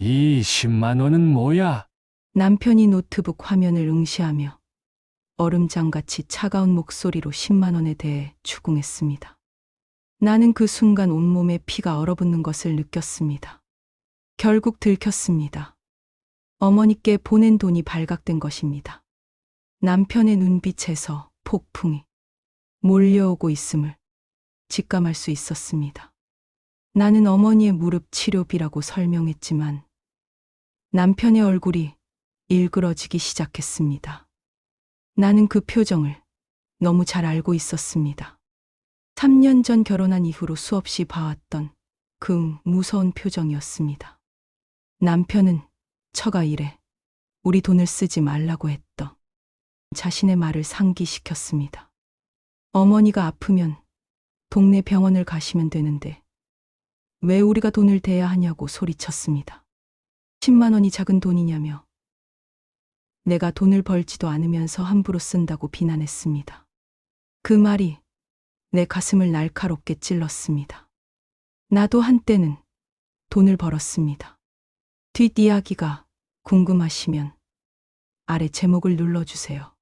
이 10만 원은 뭐야? 남편이 노트북 화면을 응시하며 얼음장같이 차가운 목소리로 10만 원에 대해 추궁했습니다. 나는 그 순간 온몸에 피가 얼어붙는 것을 느꼈습니다. 결국 들켰습니다. 어머니께 보낸 돈이 발각된 것입니다. 남편의 눈빛에서 폭풍이 몰려오고 있음을 직감할 수 있었습니다. 나는 어머니의 무릎 치료비라고 설명했지만 남편의 얼굴이 일그러지기 시작했습니다. 나는 그 표정을 너무 잘 알고 있었습니다. 3년 전 결혼한 이후로 수없이 봐왔던 그 무서운 표정이었습니다. 남편은 처가 일에 우리 돈을 쓰지 말라고 했던 자신의 말을 상기시켰습니다. 어머니가 아프면 동네 병원을 가시면 되는데 왜 우리가 돈을 대야 하냐고 소리쳤습니다. 10만 원이 작은 돈이냐며 내가 돈을 벌지도 않으면서 함부로 쓴다고 비난했습니다. 그 말이 내 가슴을 날카롭게 찔렀습니다. 나도 한때는 돈을 벌었습니다. 뒷이야기가 궁금하시면 아래 제목을 눌러주세요.